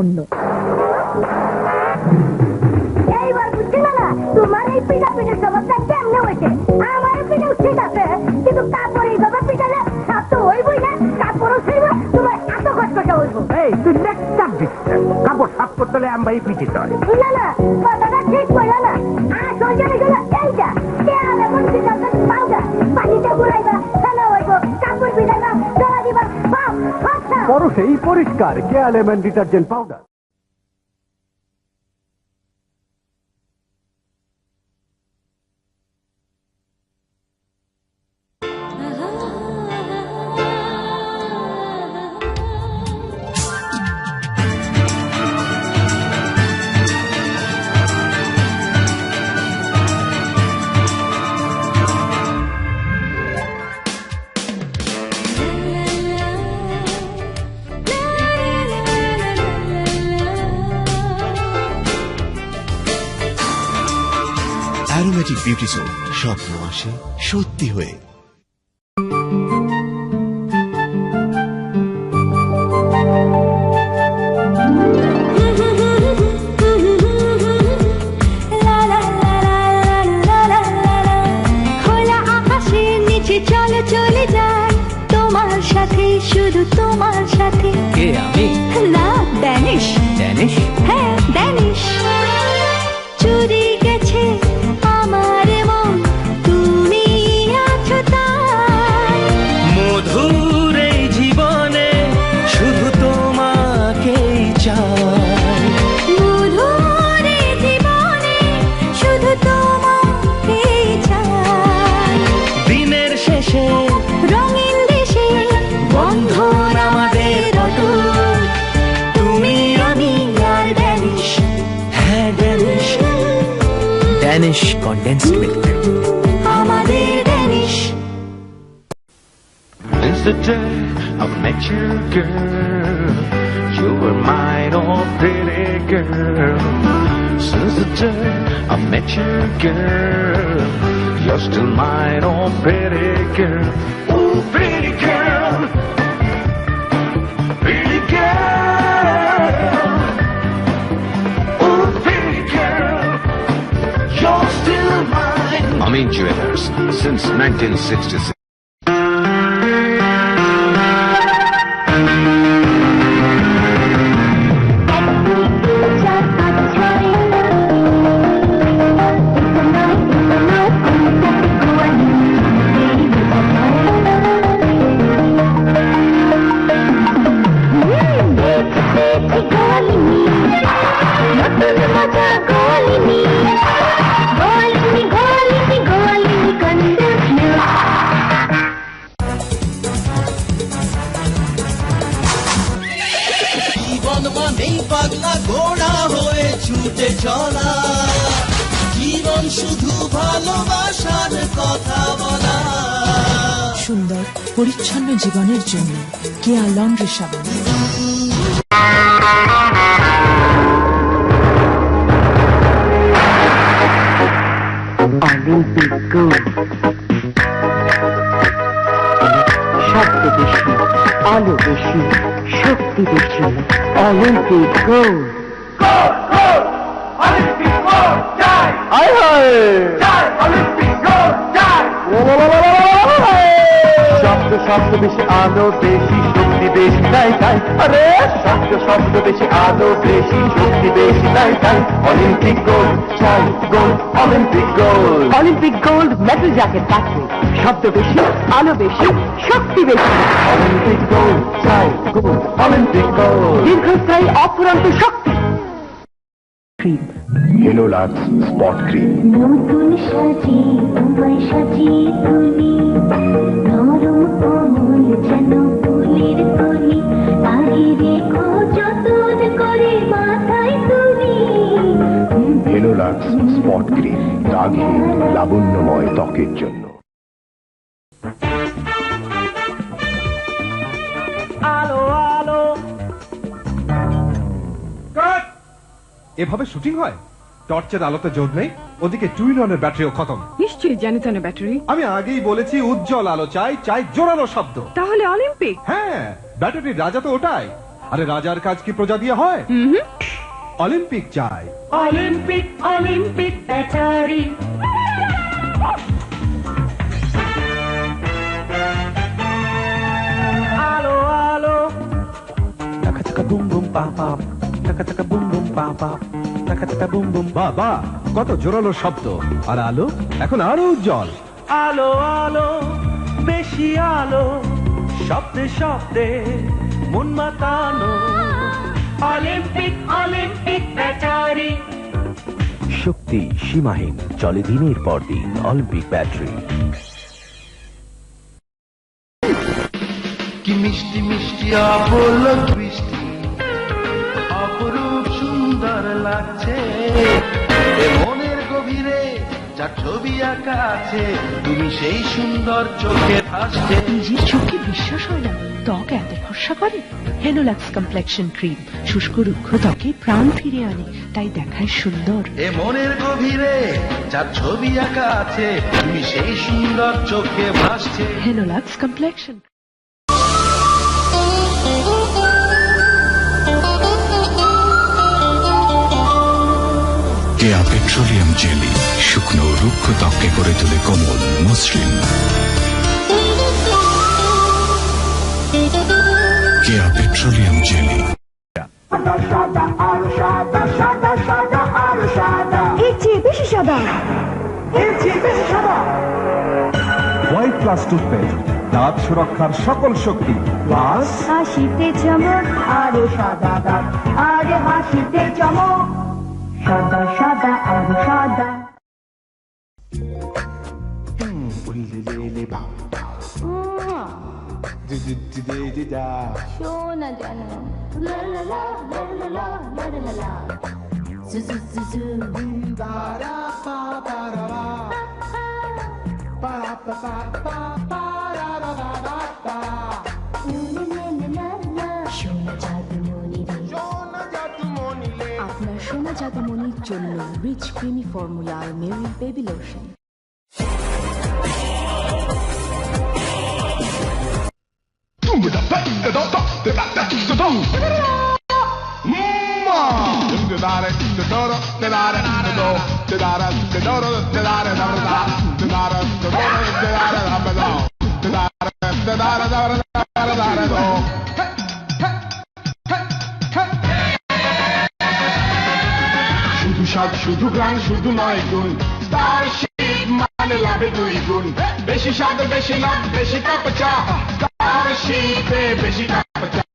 অন্য। এইবার বুঝছি না না তোমার এই পিঠা পিঠের সমস্যা কেমনে হয়েছে? আমার পিঠেও ঠিক আছে কিন্তু কাপড় এইভাবে পিঠালে সাপ তো হইবই না কাপড়ও ছিল তোমার এত কষ্ট হইব। এই তুই লেকচার দিচ্ছিস কাপড় সাফ করতে হলে আমি পিছিতে হয় না না কথাটা ঠিক না। সেই পরিষ্কার কেয়াল এমন detergent powder. Aromatic beauty soap স্বপ্ন আসে সত্যি হয়ে। Danish condensed milk. Since the day I met you, girl, you were mine, oh pretty girl. Since the day I met you, girl, you're still mine, oh pretty girl. Oh, pretty girl. Since 1966. জীবন নেই পাগলা ঘোড়া হয়ে ছুটে চলা। জীবন শুধু ভালোবাসার কথা বলা। সুন্দর, পরিচ্ছন্ন জীবনের জন্য কেয়া লন্ড্রি সাবান। Olympic gold. Gold, gold, Olympic gold, die. Aye, aye. Die, Olympic gold, die. Whoa, whoa, whoa, whoa, whoa. শব্দ শব্দ বেশি আলো বেশি শক্তি বেশি তাই তাই। আরে শব্দ শব্দ বেশি আলো বেশি শক্তি বেশি তাই তাই। অলিম্পিক গোল্ড চাই gold Olympic gold Olympic gold metal jacket factory শব্দ বেশি আলো বেশি শক্তি বেশি। অলিম্পিক গোল্ড চাই গোল্ড অলিম্পিক গোল্ড দীর্ঘস্থায়ী অফুরন্ত শক্তি হেলোলাক্স স্পট ক্রিম নতুন সাজি তোমায় সাজিয়ে তুলি নরম কোমল যেন ফুলের কলি তাই রেখো যতন করে মাথায় তুলি হেলোলাক্স স্পট ক্রিম দাগহীন লাবণ্যময় ত্বকের জন্য। এভাবে শুটিং হয়? টর্চের আলোতে জোর নেই ওদিকে টুইননের ব্যাটারিও খতম। নিশ্চয়ই জ্যানিসনের ব্যাটারি। আমি আগেই বলেছি উজ্জ্বল আলো চাই চাই জোরালো শব্দ। তাহলে অলিম্পিক? হ্যাঁ ব্যাটারির রাজা তো ওটাই। আরে রাজার কাজ কি প্রজা দিয়ে হয়? অলিম্পিক চাই। Olympic Olympic battery. আলো আলো। Taka taka boom boom pa pa. কত জোরালো শব্দ। আর আলো? এখন আরও উজ্জ্বল। আলো আলো বেশি আলো শব্দে শব্দে মন মাতানো। অলিম্পিক অলিম্পিক ব্যাটারি শক্তি সীমাহীন চলে দিনের পর দিন অলিম্পিক ব্যাটারি। কি মিষ্টি মিষ্টি বৃষ্টি অপরূপ সুন্দর লাগছে। মনের গভীরে যার ছবি আঁকা আছে তুমি সেই সুন্দর চোখে ভাসছে। নিজের চোখে বিশ্বাস হয় না ত্বক এত ভরসা করে? হেলোলাক্স কমপ্লেকশন ক্রিম শুষ্ক রুক্ষ ত্বকে প্রাণ ফিরে আনে তাই দেখায় সুন্দর। এ মনের গভীরে যার ছবি আঁকা আছে তুমি সেই সুন্দর চোখে ভাসছে। হেলোলাক্স কমপ্লেকশন পেট্রোলিয়াম জেলি শুকনো রুক্ষ ত্বককে করে তোলে কোমল মসৃণ। Keya petroleum jelly. বেশি সাদা। হোয়াইট প্লাস টুথপেস্ট দাঁত সুরক্ষার সকল শক্তি প্লাস হাসিতে চমক আরও সাদা দাগ আরে হাসিতে চমক। সাদা সাদা আরো সাদা শোনা জানো লা লা লা লা লা লা লা লা লা লা জু জু জু জু সোনা জাদুমণি মনির জন্য rich creamy formula Meril baby lotion da da da da স্বাদ শুধু গান, শুধু নয় গুণ। স্টারশিপ মানে লাভে দুই গুণ। বেশি স্বাদ, বেশি লাভ, বেশি কাপ চা স্টারশিপে বেশি কাপ চা